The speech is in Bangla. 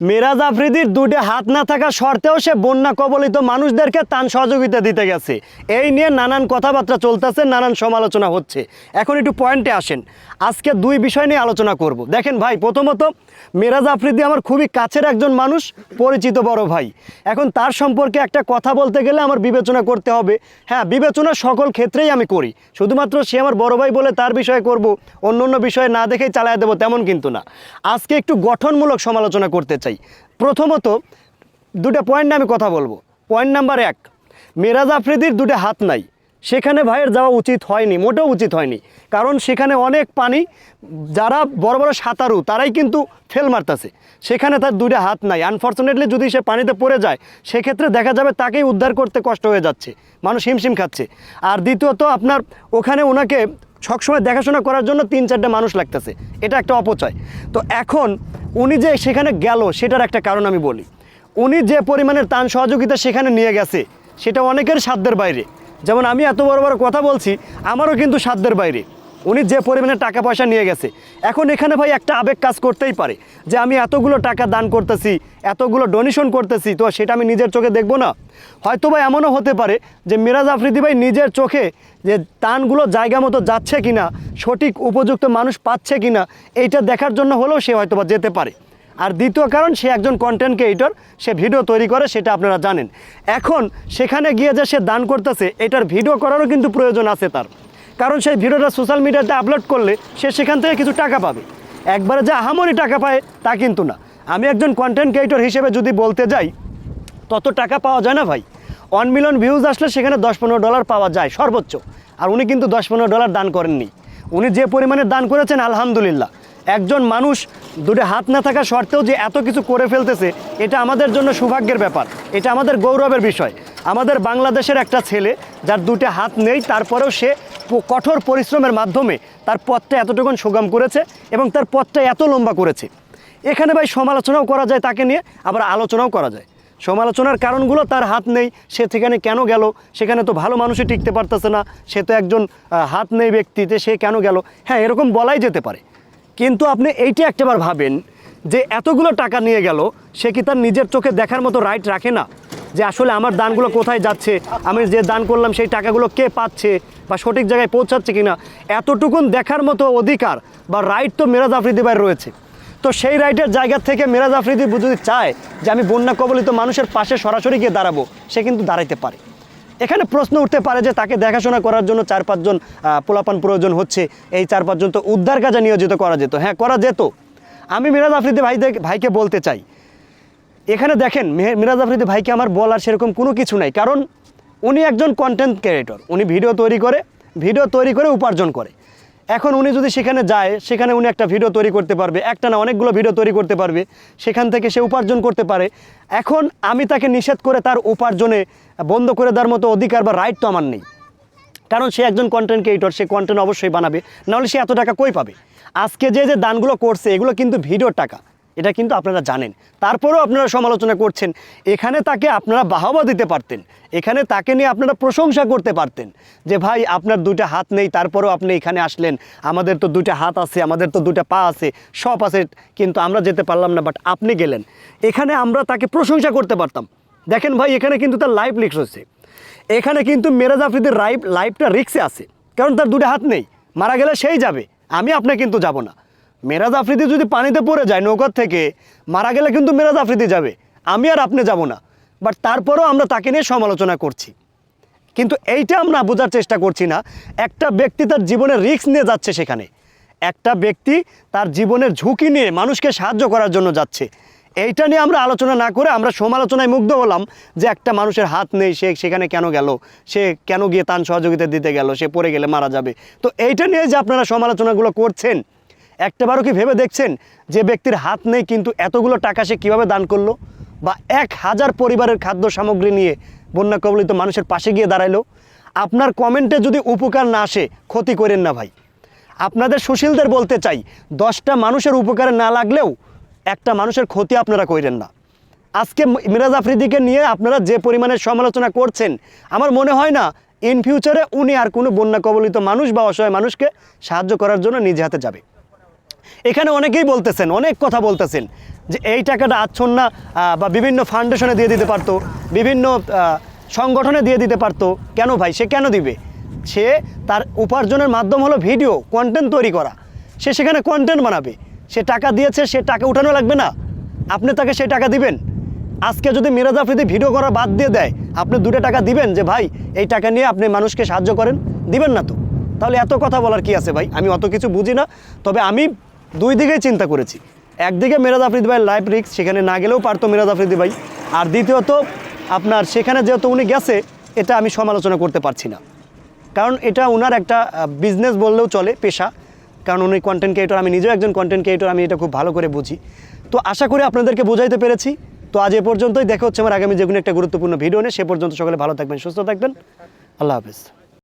মেরাজ আফ্রিদির দুটো হাত না থাকা সত্ত্বেও সে বন্যা কবলিত মানুষদেরকে তান সহযোগিতা দিতে গেছে। এই নিয়ে নানান কথাবার্তা চলতেছে, নানান সমালোচনা হচ্ছে। এখন একটু পয়েন্টে আসেন। আজকে দুই বিষয় নিয়ে আলোচনা করব। দেখেন ভাই, প্রথমত, মেরাজ আফ্রিদি আমার খুবই কাছের একজন মানুষ, পরিচিত বড় ভাই। এখন তার সম্পর্কে একটা কথা বলতে গেলে আমার বিবেচনা করতে হবে। হ্যাঁ বিবেচনা সকল ক্ষেত্রেই আমি করি। শুধুমাত্র সে আমার বড় ভাই বলে তার বিষয়ে করব, অন্য অন্য বিষয়ে না দেখেই চালায় দেবো তেমন কিন্তু না। আজকে একটু গঠনমূলক সমালোচনা করতে চাই। প্রথমত দুটো পয়েন্ট আমি কথা বলব। পয়েন্ট নাম্বার এক, মেরাজ আফ্রিদির দুটো হাত নাই। সেখানে ভাইয়ের যাওয়া উচিত হয়নি, মোটেও উচিত হয়নি। কারণ সেখানে অনেক পানি, যারা বড় বড় সাঁতারু, তারাই কিন্তু ফেল মারতেছে। সেখানে তার দুটো হাত নাই। আনফর্চুনেটলি যদি সে পানিতে পড়ে যায়, সেক্ষেত্রে দেখা যাবে তাকেই উদ্ধার করতে কষ্ট হয়ে যাচ্ছে। মানুষ হিমশিম খাচ্ছে। আর দ্বিতীয়ত, আপনার ওখানে ওনাকে সবসময় দেখাশোনা করার জন্য তিন চারটে মানুষ লাগতেছে। এটা একটা অপচয়। তো এখন উনি যে সেখানে গেল, সেটার একটা কারণ আমি বলি। উনি যে পরিমাণের তান সহযোগিতা সেখানে নিয়ে গেছে, সেটা অনেকের সাধ্যের বাইরে। যেমন আমি এত বড় বড় কথা বলছি, আমারও কিন্তু সাধ্যের বাইরে। উনি যে পরিমাণে টাকা পয়সা নিয়ে গেছে। এখন এখানে ভাই একটা আবেগ কাজ করতেই পারে যে আমি এতগুলো টাকা দান করতেছি, এতগুলো ডোনেশন করতেছি, তো সেটা আমি নিজের চোখে দেখব না। হয়তো বা এমনও হতে পারে যে মিরাজ আফ্রিদি ভাই নিজের চোখে যে দানগুলো জায়গা মতো যাচ্ছে কিনা, সঠিক উপযুক্ত মানুষ পাচ্ছে কিনা, এইটা দেখার জন্য হলেও সে হয়তো বা যেতে পারে। আর দ্বিতীয় কারণ, সে একজন কন্টেন্ট ক্রিয়েটর সে ভিডিও তৈরি করে, সেটা আপনারা জানেন। এখন সেখানে গিয়ে যে সে দান করতেছে, এটার ভিডিও করারও কিন্তু প্রয়োজন আছে তার। কারণ সেই ভিডিওটা সোশ্যাল মিডিয়াতে আপলোড করলে সে সেখান থেকে কিছু টাকা পাবে। একবারে যে আহামরি টাকা পায়, তা কিন্তু না। আমি একজন কন্টেন্ট ক্রিয়েটর হিসেবে যদি বলতে যাই, তত টাকা পাওয়া যায় না ভাই। ওয়ান মিলিয়ন ভিউজ আসলে সেখানে দশ পনেরো ডলার পাওয়া যায়, সর্বোচ্চ। আর উনি কিন্তু দশ পনেরো ডলার দান করেননি। উনি যে পরিমাণে দান করেছেন, আলহামদুলিল্লাহ। একজন মানুষ দুটো হাত না থাকা সত্ত্বেও যে এত কিছু করে ফেলতেছে, এটা আমাদের জন্য সৌভাগ্যের ব্যাপার। এটা আমাদের গৌরবের বিষয়। আমাদের বাংলাদেশের একটা ছেলে, যার দুটো হাত নেই, তারপরেও সে কঠোর পরিশ্রমের মাধ্যমে তার পথটা এতটুকুন সুগম করেছে এবং তার পথটা এত লম্বা করেছে। এখানে ভাই সমালোচনাও করা যায় তাকে নিয়ে, আবার আলোচনাও করা যায়। সমালোচনার কারণগুলো তার হাত নেই, সে সেখানে কেন গেল? সেখানে তো ভালো মানুষই টিকতে পারতেছে না, সে তো একজন হাত নেই ব্যক্তিতে, সে কেন গেল? হ্যাঁ এরকম বলাই যেতে পারে। কিন্তু আপনি এইটা একটাবার ভাবেন যে এতগুলো টাকা নিয়ে গেল, সে কি তার নিজের চোখে দেখার মতো রাইট রাখে না? যে আসলে আমার দানগুলো কোথায় যাচ্ছে? আমি যে দান করলাম সেই টাকাগুলো কে পাচ্ছে বা সঠিক জায়গায় পৌঁছাচ্ছে কিনা? এতটুকুন দেখার মতো অধিকার বা রাইট তো মেরাজ আফ্রিদি ভাইয়ের রয়েছে। তো সেই রাইটের জায়গা থেকে মেরাজ আফ্রিদি যদি চায় যে আমি বন্যা কবলিত মানুষের পাশে সরাসরি গিয়ে দাঁড়াবো, সে কিন্তু দাঁড়াইতে পারে। এখানে প্রশ্ন উঠতে পারে যে তাকে দেখাশোনা করার জন্য চার পাঁচজন পোলাপান প্রয়োজন হচ্ছে। এই চার পাঁচজন তো উদ্ধার কাজে নিয়োজিত করা যেত। হ্যাঁ করা যেত। আমি মিরাজ আফ্রিদি ভাই ভাইকে বলতে চাই এখানে দেখেন মিরাজ আফ্রিদি ভাইকে আমার বলার সেরকম কোনো কিছু নাই। কারণ উনি একজন কন্টেন্ট ক্রিয়েটর উনি ভিডিও তৈরি করে ভিডিও তৈরি করে উপার্জন করে। এখন উনি যদি সেখানে যায়, সেখানে উনি একটা ভিডিও তৈরি করতে পারবে। একটা না, অনেকগুলো ভিডিও তৈরি করতে পারবে। সেখান থেকে সে উপার্জন করতে পারে। এখন আমি তাকে নিষেধ করে তার উপার্জনে বন্ধ করে দেওয়ার মতো অধিকার বা রাইট তো আমার নেই। কারণ সে একজন কন্টেন্ট ক্রিয়েটর সে কন্টেন্ট অবশ্যই বানাবে। নাহলে সে এত টাকা কই পাবে? আজকে যে যে দানগুলো করছে, এগুলো কিন্তু ভিডিওর টাকা। এটা কিন্তু আপনারা জানেন। তারপরেও আপনারা সমালোচনা করছেন। এখানে তাকে আপনারা বাহবা দিতে পারতেন। এখানে তাকে নিয়ে আপনারা প্রশংসা করতে পারতেন। যে ভাই, আপনার দুইটা হাত নেই, তারপরেও আপনি এখানে আসলেন। আমাদের তো দুইটা হাত আছে, আমাদের তো দুইটা পা আছে, সব আছে, কিন্তু আমরা যেতে পারলাম না বাট আপনি গেলেন। এখানে আমরা তাকে প্রশংসা করতে পারতাম। দেখেন ভাই, এখানে কিন্তু তার লাইফ লিক্স হচ্ছে এখানে কিন্তু মেরাজ আফ্রিদির লাইফ লাইফটা রিক্সে আছে। কারণ তার দুটো হাত নেই। মারা গেলে সেই যাবে। আমি আপনি কিন্তু যাব না। মেরাজ আফ্রিদি যদি পানিতে পড়ে যায় নৌকার থেকে, মারা গেলে কিন্তু মেরাজ আফ্রিদি যাবে। আমি আর আপনি যাব না। বাট তারপরেও আমরা তাকে নিয়ে সমালোচনা করছি। কিন্তু এইটা আমরা বোঝার চেষ্টা করছি না। একটা ব্যক্তি তার জীবনের রিস্ক নিয়ে যাচ্ছে সেখানে। একটা ব্যক্তি তার জীবনের ঝুঁকি নিয়ে মানুষকে সাহায্য করার জন্য যাচ্ছে। এইটা নিয়ে আমরা আলোচনা না করে আমরা সমালোচনায় মুগ্ধ হলাম যে একটা মানুষের হাত নেই, সে সেখানে কেন গেল? সে কেন গিয়ে তান সহযোগিতা দিতে গেল? সে পড়ে গেলে মারা যাবে। তো এইটা নিয়ে যে আপনারা সমালোচনাগুলো করছেন একটাবারও কি ভেবে দেখছেন যে ব্যক্তির হাত নেই কিন্তু এতগুলো টাকা সে কীভাবে দান করল? বা এক হাজার পরিবারের খাদ্য সামগ্রী নিয়ে বন্যা কবলিত মানুষের পাশে গিয়ে দাঁড়াইলো? আপনার কমেন্টে যদি উপকার না আসে, ক্ষতি করেন না ভাই। আপনাদের সুশীলদের বলতে চাই, দশটা মানুষের উপকারে না লাগলেও একটা মানুষের ক্ষতি আপনারা করেন না। আজকে মিরাজ আফ্রিদিকে নিয়ে আপনারা যে পরিমাণে সমালোচনা করছেন, আমার মনে হয় না ইন ফিউচারে উনি আর কোনো বন্যা কবলিত মানুষ বা অসহায় মানুষকে সাহায্য করার জন্য নিজে হাতে যাবে। এখানে অনেকেই বলতেছেন, অনেক কথা বলতেছেন যে এই টাকাটা আচ্ছন্না বা বিভিন্ন ফাউন্ডেশনে দিয়ে দিতে পারতো, বিভিন্ন সংগঠনে দিয়ে দিতে পারতো। কেন ভাই? সে কেন দিবে? সে তার উপার্জনের মাধ্যম হলো ভিডিও কন্টেন্ট তৈরি করা। সে সেখানে কন্টেন্ট বানাবে। সে টাকা দিয়েছে, সে টাকা উঠানো লাগবে না। আপনি তাকে সেই টাকা দিবেন। আজকে যদি মিরাজ আফ্রিদি ভিডিও করা বাদ দিয়ে দেয়, আপনি দুটো টাকা দিবেন যে, ভাই, এই টাকা নিয়ে আপনি মানুষকে সাহায্য করেন। দিবেন না তো। তাহলে এত কথা বলার কি আছে ভাই? আমি অত কিছু বুঝি না। তবে আমি দুই দিকেই চিন্তা করেছি। একদিকে মিরাজ আফ্রিদি ভাই লাইভ রিক্স সেখানে না গেলেও পারতো মিরাজ আফ্রিদি ভাই। আর দ্বিতীয়ত, আপনার সেখানে যেহেতু উনি গেছে, এটা আমি সমালোচনা করতে পারছি না। কারণ এটা ওনার একটা বিজনেস বললেও চলে, পেশা। কারণ উনি কন্টেন্ট ক্রিয়েটর আমি নিজেও একজন কন্টেন্ট ক্রিয়েটর আমি এটা খুব ভালো করে বুঝি। তো আশা করি আপনাদেরকে বোঝাইতে পেরেছি। তো আজ এ পর্যন্তই, দেখা হচ্ছে আমার আগামী যে কোনো একটা গুরুত্বপূর্ণ ভিডিও নিয়ে। সে পর্যন্ত সকলে ভালো থাকবেন, সুস্থ থাকবেন। আল্লাহ হাফিজ।